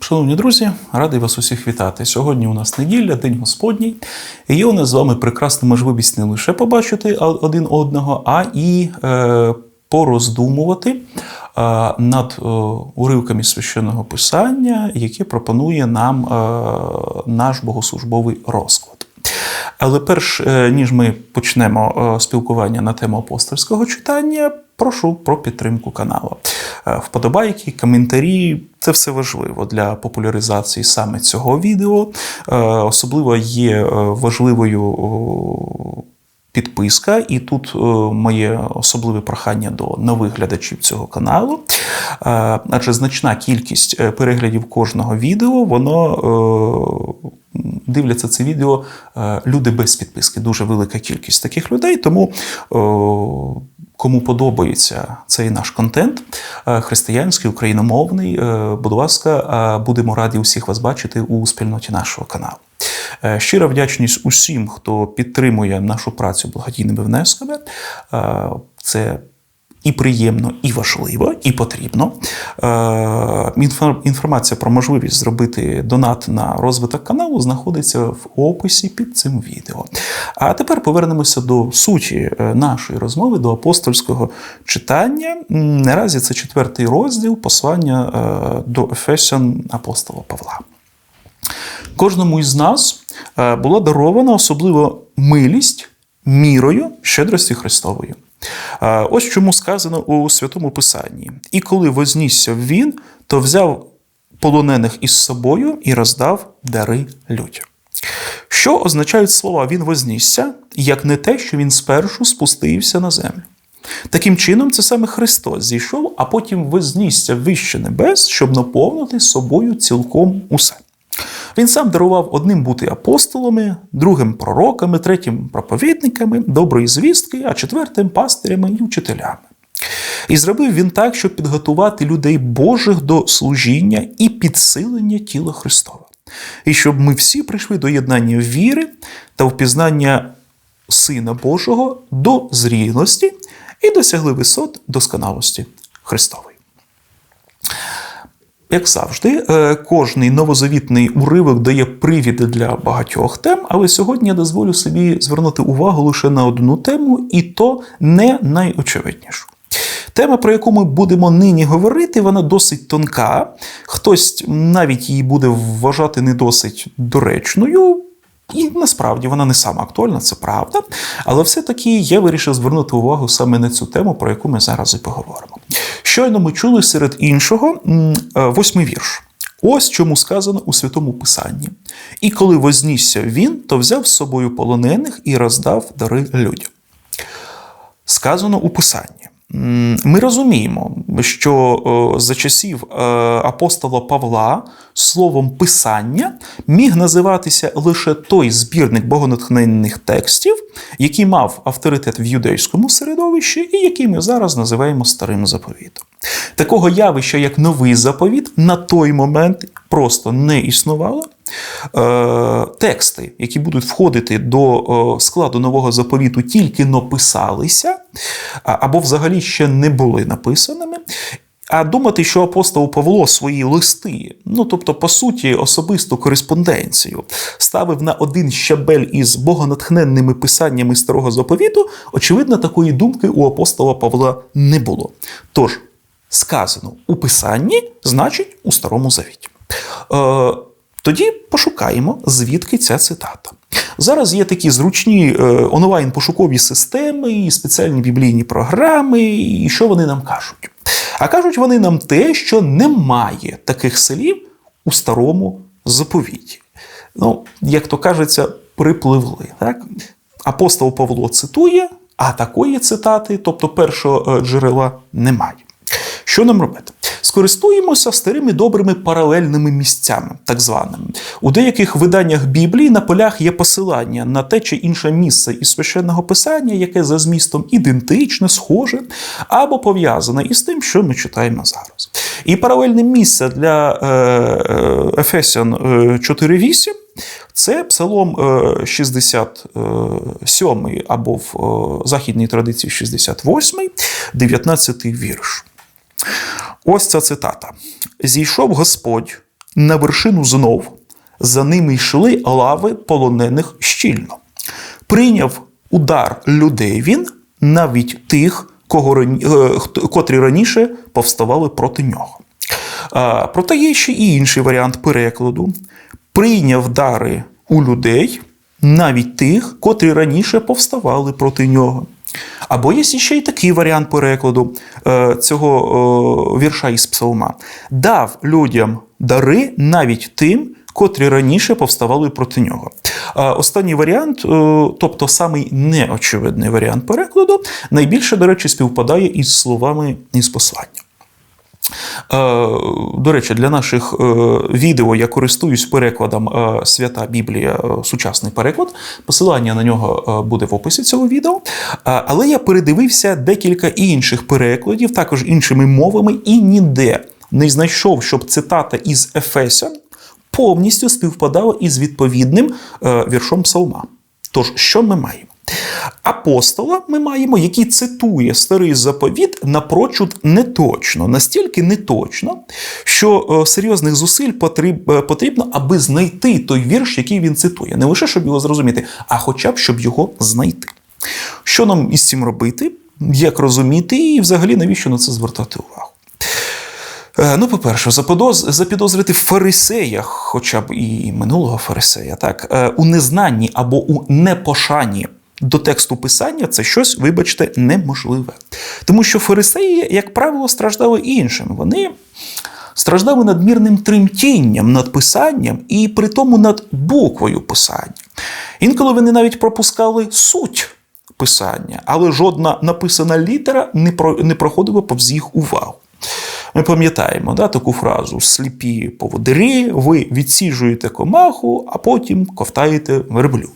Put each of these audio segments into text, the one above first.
Шановні друзі, радий вас усіх вітати. Сьогодні у нас неділя, День Господній. І є у нас з вами прекрасна можливість не лише побачити один одного, а і е, пороздумувати е, над е, уривками священного писання, які пропонує нам е, наш богослужбовий розклад. Але перш е, ніж ми почнемо е, спілкування на тему апостольського читання, прошу про підтримку каналу. Е, Вподобайки, коментарі це все важливо для популяризації саме цього відео. Особливо є важливою підписка, і тут е, моє особливе прохання до нових глядачів цього каналу. Е, Адже значна кількість е, переглядів кожного відео, воно дивляться це відео люди без підписки. Дуже велика кількість таких людей. Тому кому подобається цей наш контент, християнський, україномовний, будь ласка, будемо раді усіх вас бачити у спільноті нашого каналу. Е, Щира вдячність усім, хто підтримує нашу працю благодійними внесками. Е, Це і приємно, і важливо, і потрібно. Е, Інформація про можливість зробити донат на розвиток каналу знаходиться в описі під цим відео. А тепер повернемося до суті нашої розмови, до апостольського читання. Наразі це четвертий розділ послання до Ефесян апостола Павла. Кожному із нас е, була дарована особливо милість мірою щедрості Христової. Е, Ось чому сказано у Святому Писанні: і коли вознісся він, то взяв полонених із собою і роздав дари людям. Що означають слова він вознісся, як не те, що він спершу спустився на землю. Таким чином, це саме Христос зійшов, а потім вознісся вище небес, щоб наповнити собою цілком усе. Він сам дарував одним бути апостолами, другим пророками, третім проповідниками, доброї звістки, а четвертим пастирями і вчителями. І зробив він так, щоб підготувати людей Божих до служіння і підсилення тіла Христова. І щоб ми всі прийшли до єднання віри та впізнання Сина Божого до зрілості і досягли висот досконалості Христової. Як завжди, е, кожний новозавітний уривок дає привід для багатьох тем, але сьогодні я дозволю собі звернути увагу лише на одну тему, і то не найочевиднішу. Тема, про яку ми будемо нині говорити, вона досить тонка. Хтось навіть її буде вважати не досить доречною. І насправді вона не сама актуальна, це правда. Але все-таки я вирішив звернути увагу саме на цю тему, про яку ми зараз і поговоримо. Щойно ми чули серед іншого е, восьмий вірш. Ось чому сказано у Святому Писанні. І коли вознісся він, то взяв з собою полонених і роздав дари людям. Сказано у Писанні. Ми розуміємо, що за часів е, апостола Павла словом писання міг називатися лише той збірник богонатхненних текстів, який мав авторитет в юдейському середовищі, і який ми зараз називаємо старим заповітом. Такого явища, як новий заповіт, на той момент просто не існувало. Е, Тексти, які будуть входити до е, складу нового заповіту, тільки написалися, або взагалі ще не були написаними. А думати, що апостол Павло свої листи, ну тобто, по суті, особисту кореспонденцію, ставив на один щабель із богонатхненними писаннями старого заповіту, очевидно, такої думки у апостола Павла не було. Тож, сказано у писанні, значить у старому завіті. Тоді пошукаємо, звідки ця цитата. Зараз є такі зручні е, онлайн-пошукові системи і спеціальні біблійні програми, і що вони нам кажуть? А кажуть вони нам те, що немає таких слів у старому заповіті. Ну, як то кажеться, припливли. Так? Апостол Павло цитує, а такої цитати, тобто першого е, джерела, немає. Що нам робити? Скористуємося старими добрими паралельними місцями, так званими. У деяких виданнях Біблії на полях є посилання на те чи інше місце із священного писання, яке за змістом ідентичне, схоже або пов'язане із тим, що ми читаємо зараз. І паралельне місце для е, е, Ефесян е, 4.8 це псалом е, 67 або в е, західній традиції 68, 19 вірш. Ось ця цитата: Зійшов Господь на вершину знов. За ними йшли лави полонених щільно. Прийняв удар людей він, навіть тих, кого, е, котрі раніше повставали проти нього. Проте є ще і інший варіант перекладу: прийняв дари у людей, навіть тих, котрі раніше повставали проти нього. Або є ще й такий варіант перекладу е, цього е, вірша із псалма: дав людям дари навіть тим, котрі раніше повставали проти нього. А Останній варіант, е, тобто самий неочевидний варіант перекладу, найбільше, до речі, співпадає із словами із послання. Е, До речі, для наших е, відео я користуюсь перекладом е, Свята Біблія, сучасний переклад. Посилання на нього буде в описі цього відео. Але я передивився декілька інших перекладів, також іншими мовами, і ніде не знайшов, щоб цитата із Ефесян повністю співпадала із відповідним віршом Псалма. Тож, що ми маємо? Апостола ми маємо, який цитує старий заповіт напрочуд неточно, настільки неточно, що е, серйозних зусиль е, потрібно, аби знайти той вірш, який він цитує. Не лише щоб його зрозуміти, а хоча б щоб його знайти. Що нам із цим робити? Як розуміти, і взагалі навіщо на це звертати увагу? Е, Ну, по-перше, запідозрити в фарисеях, хоча б і минулого фарисея, так, у незнанні або у непошанні до тексту писання це щось, вибачте, неможливе. Тому що фарисеї, як правило, страждали іншим. Вони страждали надмірним тремтінням над писанням і при тому над буквою писання. Інколи вони навіть пропускали суть писання, але жодна написана літера не, про... не проходила повз їх увагу. Ми пам'ятаємо да, таку фразу: сліпі поводирі, ви відсіжуєте комаху, а потім ковтаєте верблюд.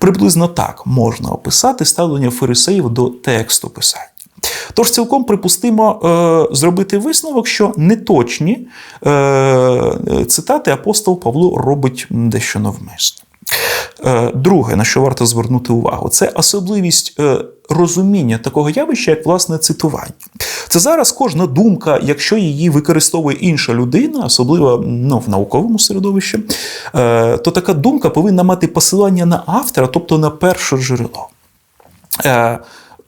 Приблизно так можна описати ставлення фарисеїв до тексту писання. Тож цілком припустимо е, зробити висновок, що неточні е, цитати апостол Павло робить дещо навмисно. Е, Друге, на що варто звернути увагу, це особливість е, розуміння такого явища, як власне цитування. Це зараз кожна думка, якщо її використовує інша людина, особливо ну, в науковому середовищі, е, то така думка повинна мати посилання на автора, тобто на перше джерело.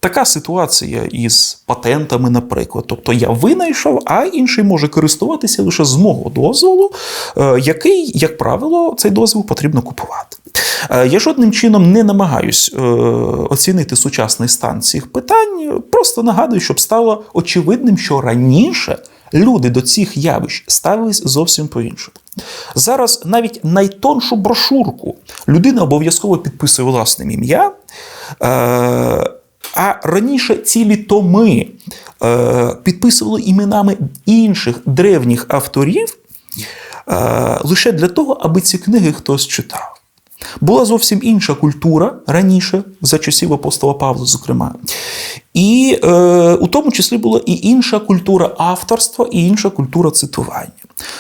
Така ситуація із патентами, наприклад. Тобто я винайшов, а інший може користуватися лише з мого дозволу, е, який, як правило, цей дозвіл потрібно купувати. Е, Я жодним чином не намагаюсь е, оцінити сучасний стан цих питань. Просто нагадую, щоб стало очевидним, що раніше люди до цих явищ ставились зовсім по-іншому. Зараз навіть найтоншу брошурку людина обов'язково підписує власним ім'я. А раніше цілі томи е, підписували іменами інших древніх авторів е, лише для того, аби ці книги хтось читав. Була зовсім інша культура раніше, за часів апостола Павла, зокрема. І е, у тому числі була і інша культура авторства, і інша культура цитування.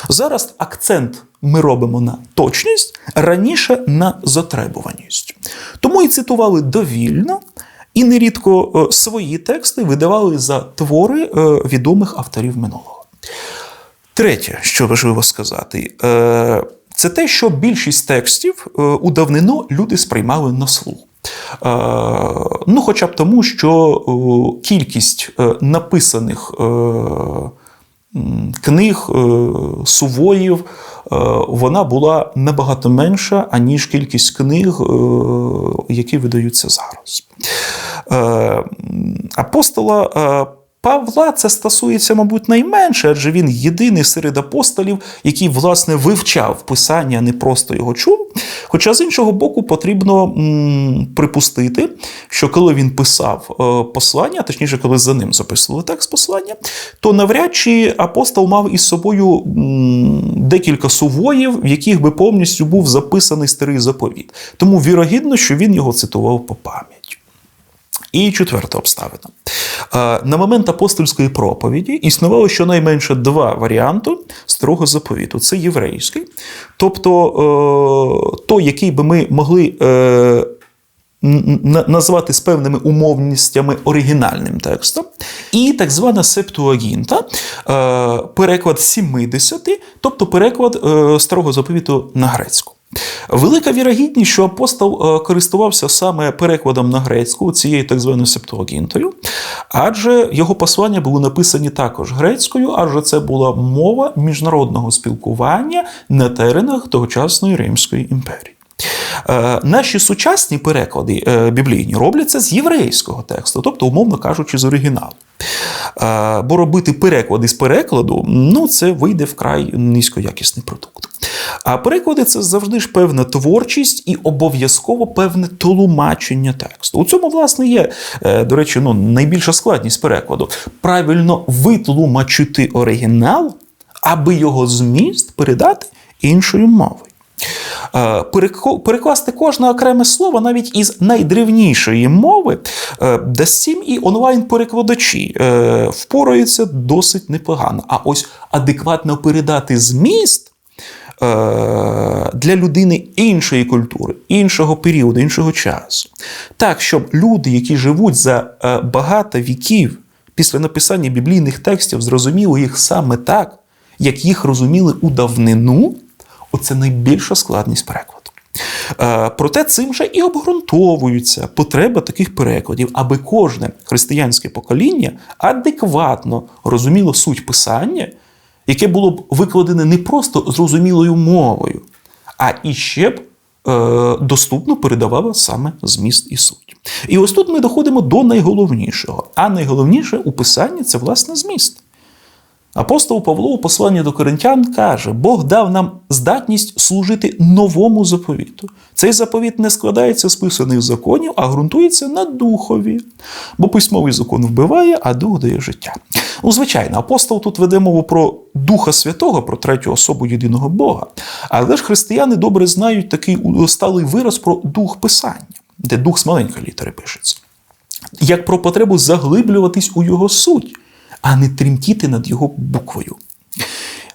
Зараз акцент ми робимо на точність, раніше на затребуваність. Тому і цитували довільно, і нерідко е, свої тексти видавали за твори е, відомих авторів минулого. Третє, що важливо сказати, е, це те, що більшість текстів у давнину люди сприймали на слух. Ну, хоча б тому, що кількість написаних книг, е, сувоїв, е, вона була набагато менша, аніж кількість книг, е, які видаються зараз. Апостола Павла це стосується, мабуть, найменше, адже він єдиний серед апостолів, який, власне, вивчав писання, не просто його чув. Хоча, з іншого боку, потрібно м, припустити, що коли він писав е, послання, точніше, коли за ним записували текст послання, то навряд чи апостол мав із собою м, декілька сувоїв, в яких би повністю був записаний старий заповіт. Тому вірогідно, що він його цитував по пам'яті. І четверта обставина. На момент апостольської проповіді існувало щонайменше два варіанти старого заповіту: це єврейський, тобто е, той, який би ми могли е, назвати з певними умовністями оригінальним текстом, і так звана септуагінта, е, переклад 70, тобто переклад старого заповіту на грецьку. Велика вірогідність, що апостол е, користувався саме перекладом на грецьку, цією так званою септуагінтою, адже його послання були написані також грецькою, адже це була мова міжнародного спілкування на теренах тогочасної Римської імперії. Е, Наші сучасні переклади е, біблійні робляться з єврейського тексту, тобто, умовно кажучи, з оригіналу. Бо робити переклади з перекладу, ну це вийде вкрай низькоякісний продукт. А переклади це завжди ж певна творчість і обов'язково певне тлумачення тексту. У цьому, власне, є, е, до речі, ну, найбільша складність перекладу. Правильно витлумачити оригінал, аби його зміст передати іншою мовою. Е, Перекласти кожне окреме слово навіть із найдревнішої мови, е, Дастім і онлайн-перекладачі впораються досить непогано. А ось адекватно передати зміст для людини іншої культури, іншого періоду, іншого часу. Так, щоб люди, які живуть за е, багато віків після написання біблійних текстів, зрозуміли їх саме так, як їх розуміли у давнину, оце найбільша складність перекладу. Е, Проте цим же і обґрунтовується потреба таких перекладів, аби кожне християнське покоління адекватно розуміло суть писання, яке було б викладене не просто зрозумілою мовою, а і ще б е, доступно передавало саме зміст і суть. І ось тут ми доходимо до найголовнішого. А найголовніше у писанні це власне зміст. Апостол Павло у посланні до коринтян каже: Бог дав нам здатність служити новому заповіту. Цей заповіт не складається з писаних законів, а ґрунтується на духові. Бо письмовий закон вбиває, а дух дає життя. Ну, звичайно, апостол тут веде мову про Духа Святого, про третю особу єдиного Бога. Але ж християни добре знають такий сталий вираз про дух писання, де дух з маленької літери пишеться. Як про потребу заглиблюватись у його суть а не тремтіти над його буквою.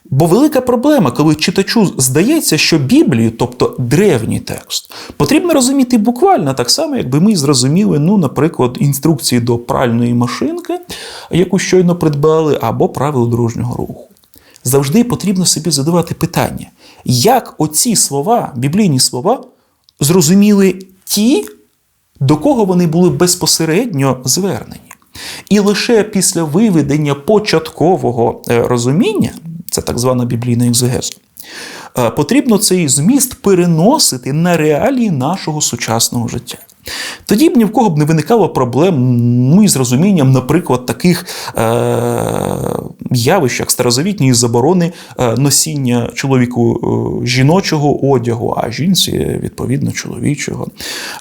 Бо велика проблема, коли читачу здається, що Біблію, тобто древній текст, потрібно розуміти буквально так само, якби ми зрозуміли, ну, наприклад, інструкції до пральної машинки, яку щойно придбали, або правил дорожнього руху. Завжди потрібно собі задавати питання, як оці слова, біблійні слова, зрозуміли ті, до кого вони були безпосередньо звернені. І лише після виведення початкового е, розуміння, це так звана біблійна екзегеза, е, потрібно цей зміст переносити на реалії нашого сучасного життя. Тоді б ні в кого б не виникало проблем ну, із розумінням, наприклад, таких е- явищ, як старозавітні заборони е- носіння чоловіку е- жіночого одягу, а жінці, відповідно, чоловічого.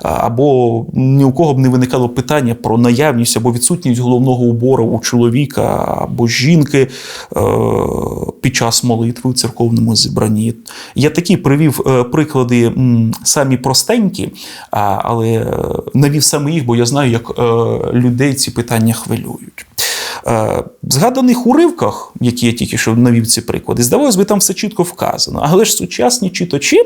Або ні у кого б не виникало питання про наявність або відсутність головного убору у чоловіка або жінки е- під час молитви у церковному зібранні. Я такі привів приклади самі простенькі, але навів саме їх, бо я знаю, як людей ці питання хвилюють. Е, згаданих уривках, які я тільки що навів ці приклади, здавалось би, там все чітко вказано. Але ж сучасні читачі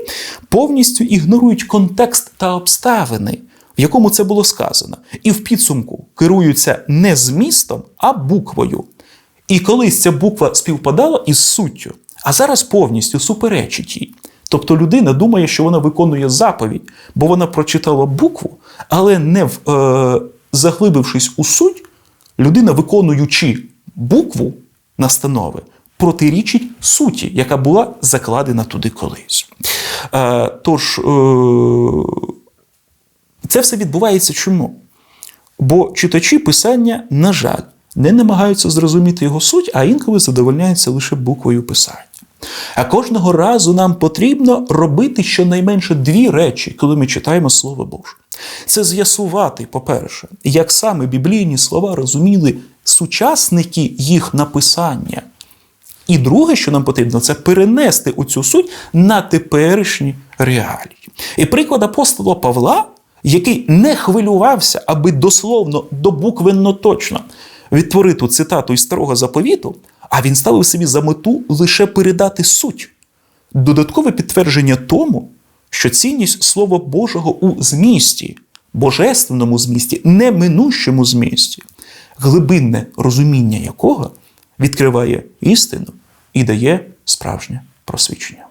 повністю ігнорують контекст та обставини, в якому це було сказано, і в підсумку керуються не змістом, а буквою. І колись ця буква співпадала із суттю, а зараз повністю суперечить їй. Тобто людина думає, що вона виконує заповідь, бо вона прочитала букву, але не в, е, заглибившись у суть, людина, виконуючи букву настанови, протирічить суті, яка була закладена туди колись. Е, тож, е, це все відбувається чому? Бо читачі писання, на жаль, не намагаються зрозуміти його суть, а інколи задовольняються лише буквою писання. А кожного разу нам потрібно робити щонайменше дві речі, коли ми читаємо Слово Боже. Це з'ясувати, по-перше, як саме біблійні слова розуміли сучасники їх написання. І друге, що нам потрібно, це перенести оцю суть на теперішні реалії. І приклад апостола Павла, який не хвилювався, аби дословно добуквенно точно відтворити цитату із старого заповіту, а він ставив собі за мету лише передати суть. Додаткове підтвердження тому, що цінність Слова Божого у змісті божественному змісті, неминущому змісті, глибинне розуміння якого відкриває істину і дає справжнє просвічення.